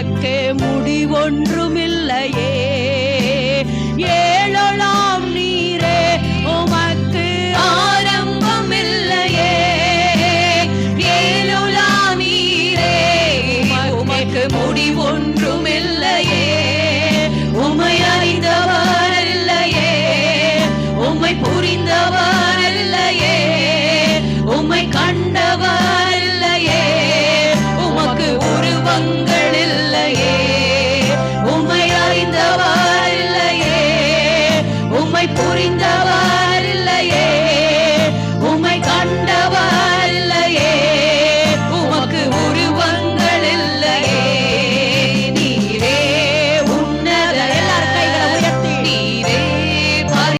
உனக்கு முடிவொன்றுமில்லையே. ஏழலாம் நீரே உமக்கு ஆரம்பம் இல்லையே ஏழலாம் நீரே புரிந்தவர்.